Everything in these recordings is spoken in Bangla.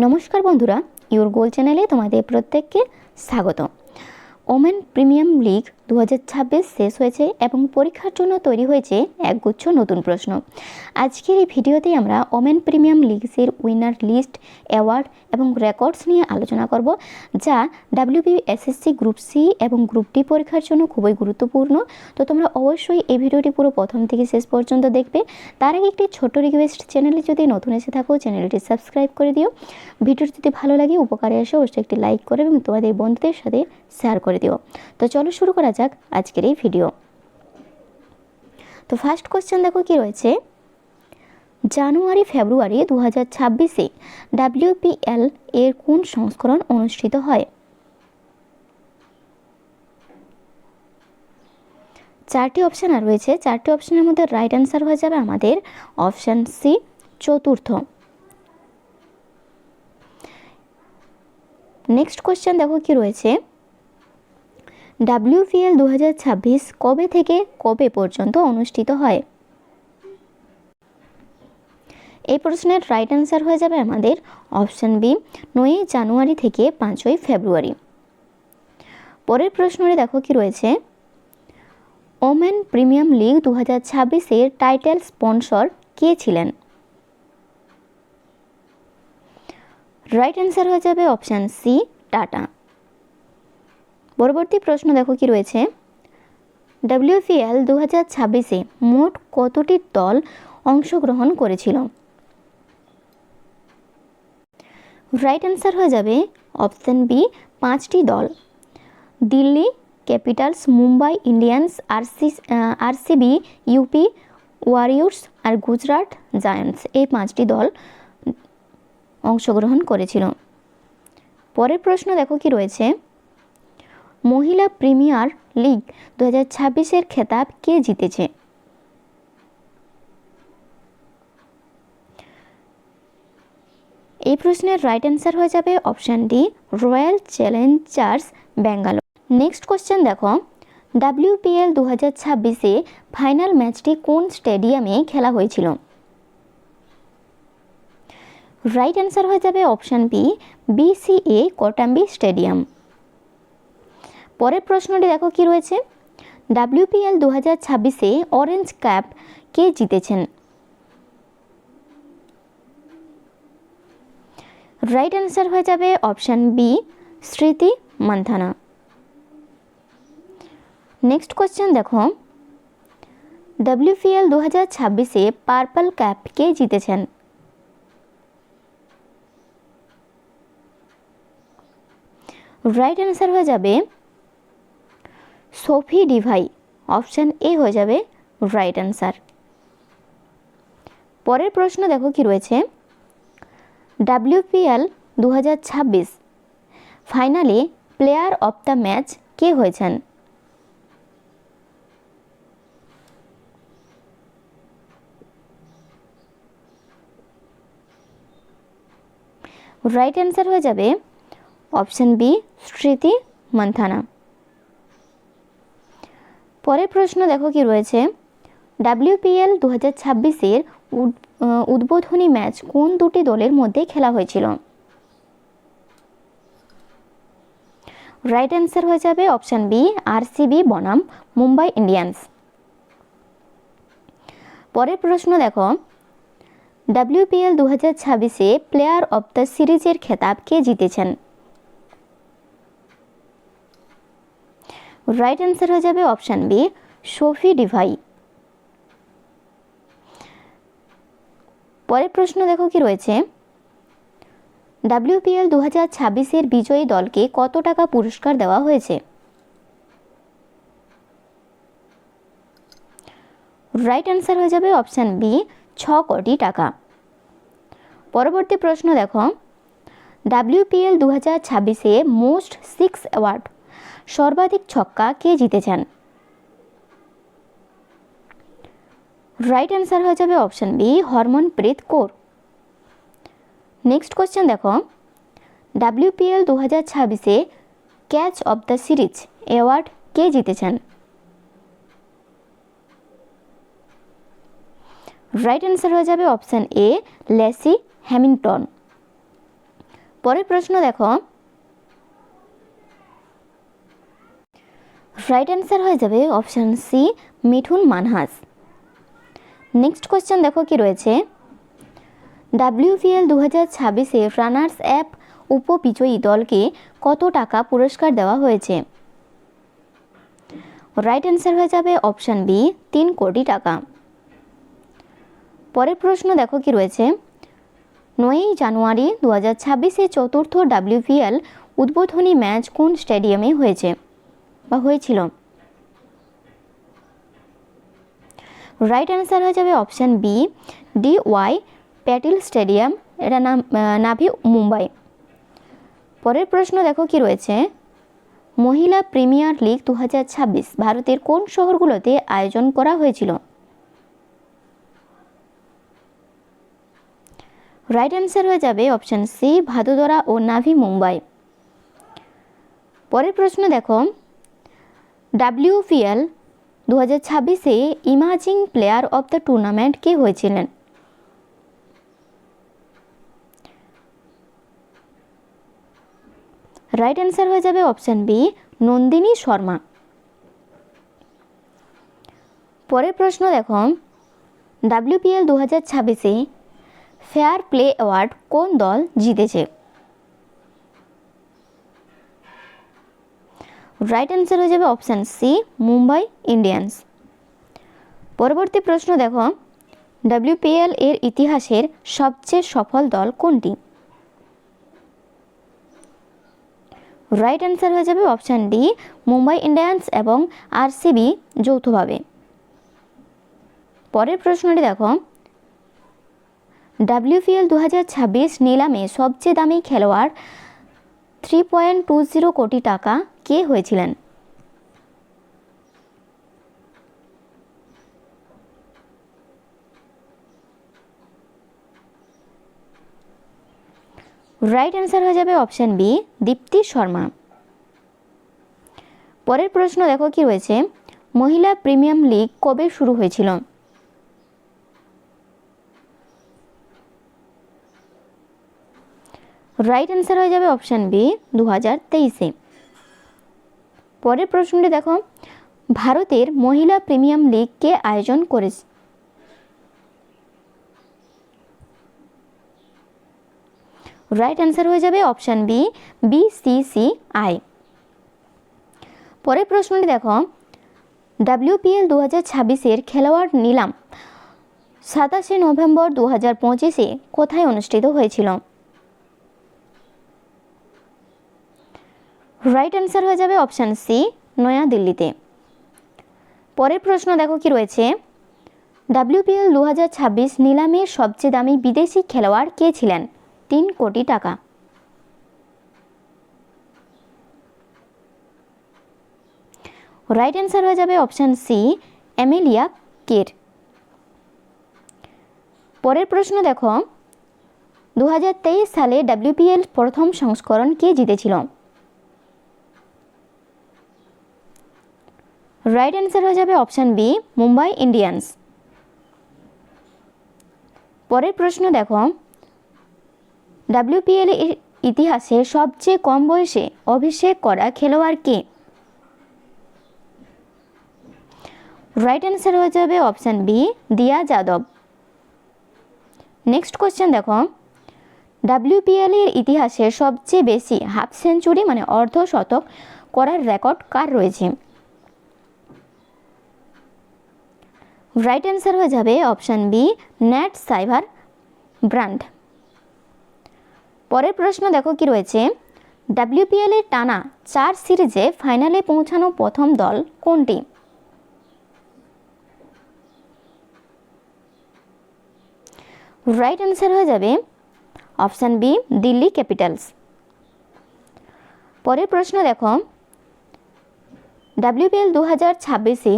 নমস্কার বন্ধুরা ইউর গোল চ্যানেলে তোমাদের প্রত্যেককে স্বাগত ওমেন প্রিমিয়াম লিগ দু হাজার ছাব্বিশ শেষ হয়েছে এবং পরীক্ষার জন্য তৈরি হয়েছে একগুচ্ছ নতুন প্রশ্ন। আজকের এই ভিডিওতে আমরা ওমেন প্রিমিয়াম লিগসের উইনার লিস্ট, অ্যাওয়ার্ড এবং রেকর্ডস নিয়ে আলোচনা করব, যা ডাব্লিউবি এসএসসি গ্রুপ সি এবং গ্রুপ ডি পরীক্ষার জন্য খুবই গুরুত্বপূর্ণ। তো তোমরা অবশ্যই এই ভিডিওটি পুরো প্রথম থেকে শেষ পর্যন্ত দেখবে। তার আগে একটি ছোট রিকোয়েস্ট, চ্যানেলে যদি নতুন এসে থাকো, চ্যানেলটি সাবস্ক্রাইব করে দিও। ভিডিওটি যদি ভালো লাগে, উপকারে আসে অবশ্যই একটি লাইক করে এবং তোমাদের বন্ধুদের সাথে শেয়ার করে দিও। তো চলো শুরু করা যাক। আজকের এই ভিডিও তো ফার্স্ট কোশ্চেন দেখো কি রয়েছে? জানুয়ারি, ফেব্রুয়ারি দু হাজার ছাব্বিশে ডাব্লিউপিএল এর কোন সংস্করণ অনুষ্ঠিত হয়? চারটি অপশান আর রয়েছে। চারটি অপশানের মধ্যে রাইট অ্যান্সার হয়ে যাবে আমাদের অপশান সি চতুর্থ। নেক্সট কোশ্চেন দেখো কি রয়েছে? ডাব্লিউপিএল দু হাজার ছাব্বিশ কবে থেকে কবে পর্যন্ত অনুষ্ঠিত হয়? এই প্রশ্নের রাইট অ্যান্সার হয়ে যাবে আমাদের অপশান বি নয়ই জানুয়ারি থেকে পাঁচই ফেব্রুয়ারি। পরের প্রশ্নটি দেখো কি রয়েছে। ওমেন প্রিমিয়াম লিগ দু হাজার টাইটেল স্পন্সর কে ছিলেন? রাইট অ্যান্সার হয়ে যাবে অপশান সি টাটা। পরবর্তী প্রশ্ন দেখো কি রয়েছে? ডাব্লিউপিএল দু হাজার ছাব্বিশে মোট কতটি দল অংশগ্রহণ করেছিল? রাইট অ্যান্সার হয়ে যাবে অপশান বি পাঁচটি দল। Delhi capitals Mumbai Indians RC RCB UP warriors আর গুজরাট জায়ান্টস এই পাঁচটি দল অংশগ্রহণ করেছিল। পরের প্রশ্ন দেখো কি রয়েছে? মহিলা প্রিমিয়ার লিগ দু হাজার ছাব্বিশের খেতাব কে জিতেছে? এই প্রশ্নের রাইট অ্যান্সার হয়ে যাবে option D royal challengers Bangalore next question দেখো। ডাব্লিউপিএল দু হাজার ছাব্বিশে ফাইনাল ম্যাচটি কোন স্টেডিয়ামে খেলা হয়েছিল? রাইট অ্যান্সার হয়ে যাবে option B BCA Kotambi stadium পরের প্রশ্নটি দেখো কি রয়েছে? ডাব্লিউপিএল দু হাজার ছাব্বিশে অরেঞ্জ ক্যাপ কে জিতেছেন? রাইট অ্যান্সার হয়ে যাবে option B Smriti Mandhana. Next question দেখো। ডাব্লিউপিএল দু হাজার ছাব্বিশে পার্পল ক্যাপ কে জিতেছেন? রাইট অ্যান্সার হয়ে যাবে সোফি ডিভাই, অপশান এ হয়ে যাবে রাইট অ্যান্সার পরের প্রশ্ন দেখো কি রয়েছে? ডাব্লিউপিএল দু হাজার ছাব্বিশ ফাইনালে প্লেয়ার অফ দ্য ম্যাচ কে হয়েছেন? রাইট অ্যান্সার হয়ে যাবে অপশান বি, স্মৃতি মান্থানা। পরের প্রশ্ন দেখো কি রয়েছে? ডাব্লিউপিএল দু হাজার ছাব্বিশের উদ্বোধনী ম্যাচ কোন দুটি দলের মধ্যে খেলা হয়েছিল? রাইট অ্যান্সার হয়ে যাবে অপশান বি আর আরসিবি বনাম, মুম্বাই ইন্ডিয়ান্স। পরের প্রশ্ন দেখো ডাব্লিউপিএল দু হাজার ছাব্বিশে প্লেয়ার অব দ্য সিরিজের খেতাব কে জিতেছেন? রাইট অ্যান্সার হয়ে যাবে অপশান বি সোফি ডিভাই পরের প্রশ্ন দেখো কি রয়েছে? ডাব্লিউপিএল দু হাজার ছাব্বিশের বিজয়ী দলকে কত টাকা পুরস্কার দেওয়া হয়েছে? রাইট অ্যান্সার হয়ে যাবে অপশান বি ছ কোটি টাকা। পরবর্তী প্রশ্ন দেখো। ডাব্লিউপিএল দু হাজার ছাব্বিশে মোস্ট সিক্স অ্যাওয়ার্ড সর্বাধিক ছক্কা কে জিতেছেন? রাইট অ্যান্সার হয়ে যাবে option B Harmanpreet Kaur. Next question দেখো। ডাব্লিউপিএল দু হাজার ছাব্বিশে catch of the series award কে জিতেছেন? রাইট অ্যান্সার হয়ে যাবে অপশান এ লেসি হ্যামিংটন পরের প্রশ্ন দেখো। রাইট অ্যান্সার হয়ে যাবে option C Mithun Manhas. Next question দেখো কি রয়েছে। ডাব্লিউপিএল দু হাজার ছাব্বিশে রানার্স অ্যাপ উপবিজয়ী দলকে কত টাকা পুরস্কার দেওয়া হয়েছে? রাইট অ্যান্সার হয়ে যাবে অপশান বি তিন কোটি টাকা। পরের প্রশ্ন দেখো কি রয়েছে। নয়ই জানুয়ারি দু হাজার ছাব্বিশে চতুর্থ ডাব্লিউপিএল উদ্বোধনী ম্যাচ কোন স্টেডিয়ামে হয়েছে? বা হয়েছিল? রাইট অ্যান্সার হয়ে যাবে option B D Y Patil stadium এটা নাম নাভি মুম্বাই। পরের প্রশ্ন দেখো কি রয়েছে? মহিলা প্রিমিয়ার লিগ দু হাজার ছাব্বিশ ভারতের কোন শহরগুলোতে আয়োজন করা হয়েছিল? রাইট অ্যান্সার হয়ে যাবে অপশান সি ভাদোদরা ও নাভি মুম্বাই। পরের প্রশ্ন দেখো ডাব্লিউপিএল দু হাজার ছাব্বিশে emerging player of the tournament কে হয়েছিলেন? রাইট অ্যান্সার হয়ে যাবে অপশান বি, নন্দিনী শর্মা। পরের প্রশ্ন দেখো, ডাব্লিউপিএল দু হাজার ছাব্বিশে ফেয়ার প্লে অ্যাওয়ার্ড কোন দল জিতেছে? রাইট অ্যান্সার হয়ে যাবে অপশান সি মুম্বাই ইন্ডিয়ান্স পরবর্তী প্রশ্ন দেখো ডাব্লিউপিএল এর ইতিহাসের সবচেয়ে সফল দল কোনটি? রাইট অ্যান্সার হয়ে যাবে অপশান ডি মুম্বাই ইন্ডিয়ান্স এবং আরসিবি যৌথভাবে। পরের প্রশ্নটি দেখো ডাব্লিউপিএল দু হাজার ছাব্বিশ নিলামে সবচেয়ে দামি খেলোয়াড় থ্রি পয়েন্ট টু জিরো কোটি টাকা কে হয়েছিলেন? রাইট অ্যান্সার হয়ে যাবে অপশান বি দীপ্তি শর্মা। পরের প্রশ্ন দেখো কি রয়েছে? মহিলা প্রিমিয়াম লিগ কবে শুরু হয়েছিল? রাইট অ্যান্সার হয়ে যাবে অপশান বি দু হাজার তেইশে। পরের প্রশ্নটি দেখো। ভারতের মহিলা প্রিমিয়াম লিগ কে আয়োজন করেছে? রাইট অ্যান্সার হয়ে যাবে অপশান বি বিসিসিআই পরের প্রশ্নটি দেখো। ডাব্লিউপিএল দু হাজার ছাব্বিশের খেলোয়াড় নিলাম সাতাশে নভেম্বর দু হাজার পঁচিশে কোথায় অনুষ্ঠিত হয়েছিল? রাইট অ্যান্সার হয়ে যাবে অপশান সি নয়াদিল্লিতে। পরের প্রশ্ন দেখো কি রয়েছে? ডাব্লিউপিএল দু হাজার ছাব্বিশ নিলামের সবচেয়ে দামি বিদেশি খেলোয়াড় কে ছিলেন? তিন কোটি টাকা। রাইট অ্যান্সার হয়ে যাবে অপশান সি এমেলিয়া কের। পরের প্রশ্ন দেখো দু হাজার তেইশ সালে ডাব্লিউপিএল প্রথম সংস্করণ কে জিতেছিল? রাইট অ্যান্সার হয়ে যাবে অপশান বি মুম্বাই ইন্ডিয়ান্স পরের প্রশ্ন দেখো ডাব্লিউপিএল এর ইতিহাসে সবচেয়ে কম বয়সে অভিষেক করা খেলোয়াড় কে? রাইট অ্যান্সার হয়ে যাবে option B Diya Yadav next question দেখো ডাব্লিউপিএল এর ইতিহাসে সবচেয়ে বেশি হাফ সেঞ্চুরি মানে অর্ধ শতক করার রেকর্ড কার রয়েছে? রাইট অ্যান্সার হয়ে যাবে option B Nat Sciver Brunt পরের প্রশ্ন দেখো কি রয়েছে? ডাব্লিউপিএল এর টানা চার সিরিজে ফাইনালে পৌঁছানো প্রথম দল কোনটি? রাইট অ্যান্সার হয়ে যাবে অপশান বি দিল্লি ক্যাপিটালস পরের প্রশ্ন দেখো ডাব্লিউপিএল দু হাজার ছাব্বিশে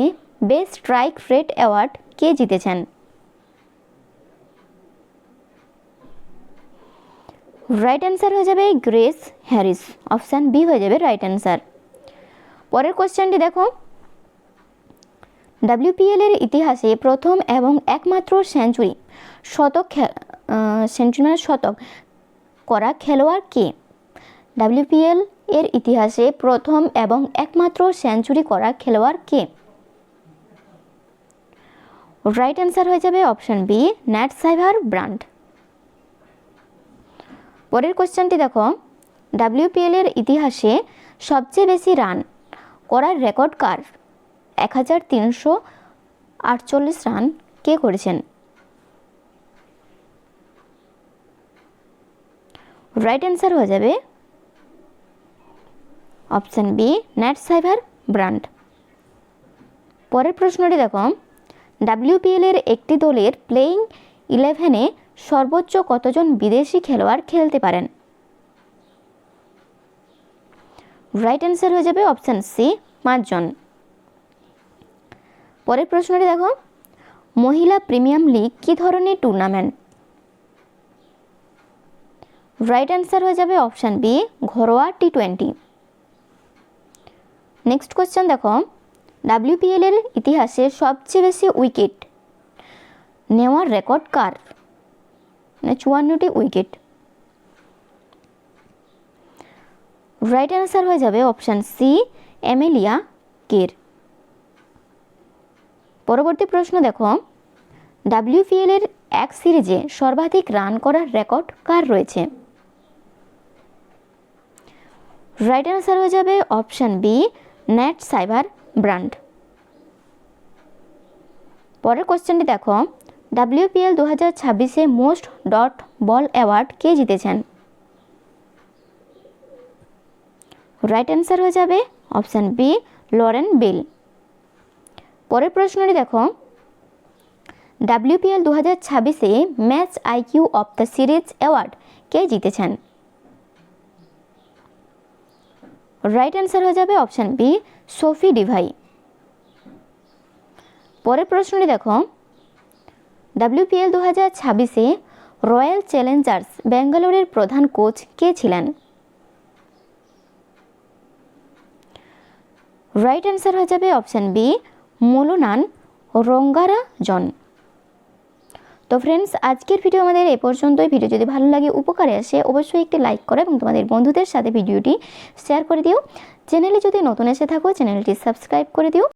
বেস্ট স্ট্রাইক রেট অ্যাওয়ার্ড কে জিতেছেন? রাইট অ্যান্সার হয়ে যাবে গ্রেস হ্যারিস, অপশান বি হয়ে যাবে রাইট অ্যান্সার। পরের কোশ্চেনটি দেখো। ডাব্লিউপিএল এর ইতিহাসে প্রথম এবং একমাত্র সেঞ্চুরি, শতক সেঞ্চুরি মানে শতক করা খেলোয়াড় কে? ডাব্লিউপিএল এর ইতিহাসে প্রথম এবং একমাত্র সেঞ্চুরি করা খেলোয়াড় কে? রাইট অ্যান্সার হয়ে যাবে option B Nat Sciver Brunt পরের কোশ্চেনটি দেখো ডাব্লিউপিএল এর ইতিহাসে সবচেয়ে বেশি রান করার রেকর্ড কার? এক হাজার তিনশো আটচল্লিশ রান কে করেছেন? রাইট অ্যান্সার হয়ে যাবে option B Nat Sciver Brunt পরের প্রশ্নটি দেখো ডাব্লিউপিএল এর একটি দলের প্লেয়িং ইলেভেনে সর্বোচ্চ কতজন বিদেশি খেলোয়াড় খেলতে পারেন? রাইট অ্যান্সার হয়ে যাবে অপশান সি পাঁচজন। পরের প্রশ্নটি দেখো। মহিলা প্রিমিয়াম লিগ কী ধরনের টুর্নামেন্ট রাইট অ্যান্সার হয়ে যাবে অপশান বি ঘরোয়া টি টোয়েন্টি নেক্সট কোশ্চেন দেখো। ডাব্লিউপিএল এর ইতিহাসে সবচেয়ে বেশি উইকেট নেওয়ার রেকর্ড কার? মানে চুয়ান্নটি উইকেট। রাইট অ্যান্সার হয়ে যাবে অপশান সি এমেলিয়া কের। পরবর্তী প্রশ্ন দেখো। ডাব্লিউপিএল এর এক সিরিজে সর্বাধিক রান করার রেকর্ড কার রয়েছে? রাইট অ্যান্সার হয়ে যাবে option B Nat Sciver Brunt পরের কোশ্চেনটি দেখো। ডাব্লিউপিএল দু হাজার ছাব্বিশে মোস্ট ডট বল অ্যাওয়ার্ড কে জিতেছেন? রাইট অ্যান্সার হয়ে যাবে অপশান বি লরেন বিল পরের প্রশ্নটি দেখো। ডাব্লিউপিএল দু হাজার ছাব্বিশে match IQ of the series award কে জিতেছেন? রাইট অ্যান্সার হয়ে যাবে অপশান বি সোফি ডিভাই পরের প্রশ্নটি দেখো। ডাব্লিউপিএল দু হাজার ছাব্বিশে রয়্যাল চ্যালেঞ্জার্স ব্যাঙ্গালোরের প্রধান কোচ কে ছিলেন? রাইট অ্যান্সার হয়ে যাবে অপশান বি মোলোনান রঙ্গারা জন তো ফ্রেন্ডস আজকের ভিডিও আমাদের এ পর্যন্তই। ভিডিও যদি ভালো লাগে, উপকারে আসে, অবশ্যই একটি লাইক করো এবং তোমাদের বন্ধুদের সাথে ভিডিওটি শেয়ার করে দিও। চ্যানেলে যদি নতুন এসে থাকো চ্যানেলটি সাবস্ক্রাইব করে দিও।